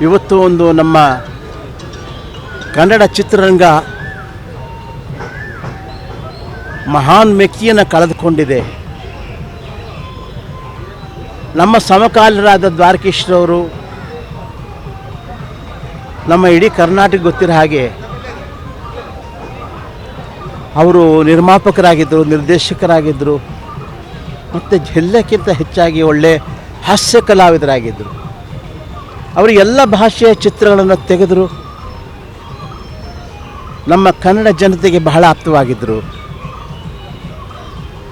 ಇವತ್ತು ಒಂದು ನಮ್ಮ ಕನ್ನಡ ಚಿತ್ರರಂಗ ಮಹಾನ್ ಮೆಕ್ಕಿಯನ್ನು ಕಳೆದುಕೊಂಡಿದೆ. ನಮ್ಮ ಸಮಕಾಲೀನರಾದ ದ್ವಾರಕೀಶ್ರವರು ನಮ್ಮ ಇಡೀ ಕರ್ನಾಟಕ ಗೊತ್ತಿರೋ ಹಾಗೆ ಅವರು ನಿರ್ಮಾಪಕರಾಗಿದ್ದರು, ನಿರ್ದೇಶಕರಾಗಿದ್ದರು, ಮತ್ತು ಜಿಲ್ಲೆಕ್ಕಿಂತ ಹೆಚ್ಚಾಗಿ ಒಳ್ಳೆ ಹಾಸ್ಯ ಕಲಾವಿದರಾಗಿದ್ದರು. ಅವರು ಎಲ್ಲ ಭಾಷೆಯ ಚಿತ್ರಗಳನ್ನು ತೆಗೆದರು. ನಮ್ಮ ಕನ್ನಡ ಜನತೆಗೆ ಬಹಳ ಆಪ್ತವಾಗಿದ್ದರು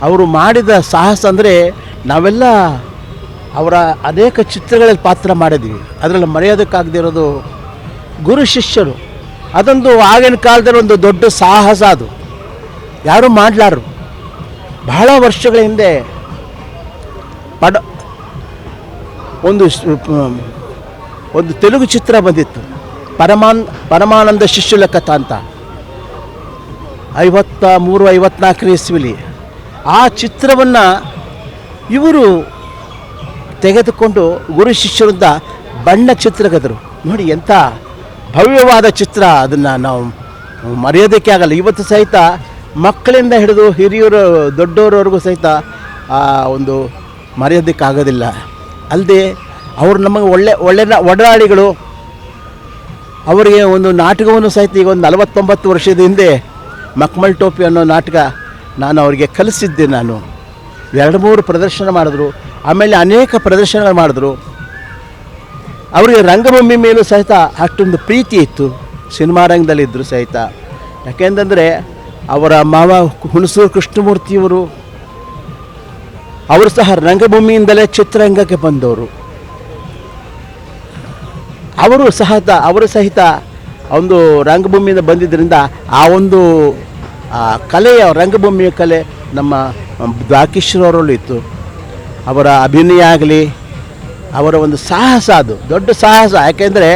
ಅವರು ಮಾಡಿದ ಸಾಹಸ ಅಂದರೆ ನಾವೆಲ್ಲ ಅವರ ಅನೇಕ ಚಿತ್ರಗಳಲ್ಲಿ ಪಾತ್ರ ಮಾಡಿದ್ವಿ. ಅದರಲ್ಲಿ ಮರೆಯೋದಕ್ಕಾಗದೇ ಇರೋದು ಗುರು ಶಿಷ್ಯರು. ಅದೊಂದು ಆಗಿನ ಕಾಲದಲ್ಲಿ ಒಂದು ದೊಡ್ಡ ಸಾಹಸ ಅದು. ಯಾರೂ ಮಾಡಲಾರು ಬಹಳ ವರ್ಷಗಳ ಹಿಂದೆ ಪಡ ಒಂದು ಒಂದು ತೆಲುಗು ಚಿತ್ರ ಬಂದಿತ್ತು. ಪರಮಾನ್, ಪರಮಾನಂದ ಶಿಷ್ಯುಲ ಕಥಾ ಅಂತ. ಐವತ್ತ ಮೂರು ಐವತ್ನಾಲ್ಕನೇ ಇಸ್ವಿಲಿ. ಆ ಚಿತ್ರವನ್ನು ಇವರು ತೆಗೆದುಕೊಂಡು ಗುರು ಶಿಷ್ಯರಿಂದ ಬಣ್ಣ ಚಿತ್ರಗದರು. ನೋಡಿ ಎಂಥ ಭವ್ಯವಾದ ಚಿತ್ರ ಅದನ್ನು ನಾವು ಮರೆಯೋದಕ್ಕೆ ಆಗಲ್ಲ. ಇವತ್ತು ಸಹಿತ ಮಕ್ಕಳಿಂದ ಹಿಡಿದು ಹಿರಿಯರು, ದೊಡ್ಡವರವರೆಗೂ ಸಹಿತ ಆ ಒಂದು ಮರೆಯೋದಕ್ಕಾಗೋದಿಲ್ಲ ಅಲ್ಲದೆ ಅವರು ನಮಗೆ ಒಳ್ಳೆ ಒಳ್ಳೆ ಒಡನಾಡಿಗಳು ಅವರಿಗೆ ಒಂದು ನಾಟಕವನ್ನು ಸಹಿತ ಈಗ ಒಂದು ನಲವತ್ತೊಂಬತ್ತು ವರ್ಷದ ಹಿಂದೆ ಮಕ್ಮಲ್ ಟೋಪಿ ಅನ್ನೋ ನಾಟಕ ನಾನು ಅವರಿಗೆ ಕಲಿಸಿದ್ದೆ ನಾನು. ಎರಡು, ಮೂರು ಪ್ರದರ್ಶನ ಮಾಡಿದ್ರು. ಆಮೇಲೆ ಅನೇಕ ಪ್ರದರ್ಶನಗಳು ಮಾಡಿದ್ರು. ಅವರಿಗೆ ರಂಗಭೂಮಿ ಮೇಲೂ ಸಹಿತ ಅಷ್ಟೊಂದು ಪ್ರೀತಿ ಇತ್ತು. ಸಿನಿಮಾ ರಂಗದಲ್ಲಿದ್ದರು ಸಹಿತ. ಯಾಕೆಂತಂದರೆ ಅವರ ಮಾವ ಹುಣಸೂರು ಕೃಷ್ಣಮೂರ್ತಿಯವರು, ಅವರು ಸಹ ರಂಗಭೂಮಿಯಿಂದಲೇ ಚಿತ್ರರಂಗಕ್ಕೆ ಬಂದವರು. ಅವರು ಸಹಿತ ಅವರು ಸಹಿತ ಒಂದು ರಂಗಭೂಮಿಯಿಂದ ಬಂದಿದ್ದರಿಂದ ಆ ಒಂದು ಕಲೆಯ ರಂಗಭೂಮಿಯ ಕಲೆ ನಮ್ಮ ದ್ವಾಕೇಶ್ವರವರಲ್ಲೂ ಇತ್ತು. ಅವರ ಅಭಿನಯ ಆಗಲಿ, ಅವರ ಒಂದು ಸಾಹಸ ಅದು, ದೊಡ್ಡ ಸಾಹಸ. ಯಾಕೆಂದರೆ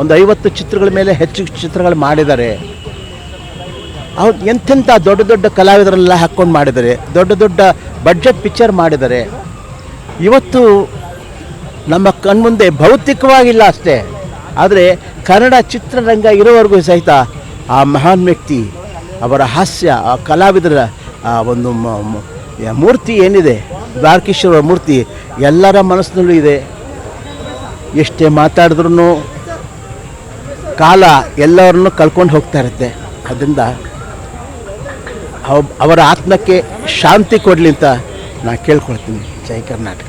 ಒಂದು ಐವತ್ತು ಚಿತ್ರಗಳ ಮೇಲೆ ಹೆಚ್ಚು ಚಿತ್ರಗಳು ಮಾಡಿದ್ದಾರೆ. ಅವ್ರು ಎಂಥೆಂಥ ದೊಡ್ಡ ದೊಡ್ಡ ಕಲಾವಿದರೆಲ್ಲ ಹಾಕ್ಕೊಂಡು ಮಾಡಿದ್ದಾರೆ, ದೊಡ್ಡ ದೊಡ್ಡ ಬಡ್ಜೆಟ್ ಪಿಕ್ಚರ್ ಮಾಡಿದ್ದಾರೆ. ಇವತ್ತು ನಮ್ಮ ಕಣ್ಮುಂದೆ ಭೌತಿಕವಾಗಿಲ್ಲ ಅಷ್ಟೇ. ಆದರೆ ಕನ್ನಡ ಚಿತ್ರರಂಗ ಇರೋವರೆಗೂ ಸಹಿತ ಆ ಮಹಾನ್ ವ್ಯಕ್ತಿ, ಅವರ ಹಾಸ್ಯ, ಆ ಕಲಾವಿದರ, ಆ ಒಂದು ಮೂರ್ತಿ ಏನಿದೆ, ದ್ವಾರಕೀಶ್ವರ ಮೂರ್ತಿ, ಎಲ್ಲರ ಮನಸ್ಸಿನಲ್ಲೂ ಇದೆ. ಎಷ್ಟೇ ಮಾತಾಡಿದ್ರೂ ಕಾಲ ಎಲ್ಲರನ್ನು ಕಳ್ಕೊಂಡು ಹೋಗ್ತಾ ಇರುತ್ತೆ. ಅದರಿಂದ ಅವ್- ಅವರ ಆತ್ಮಕ್ಕೆ ಶಾಂತಿ ಕೊಡಲಿ ಅಂತ ನಾನು ಕೇಳ್ಕೊಳ್ತೀನಿ. ಜೈ ಕರ್ನಾಟಕ.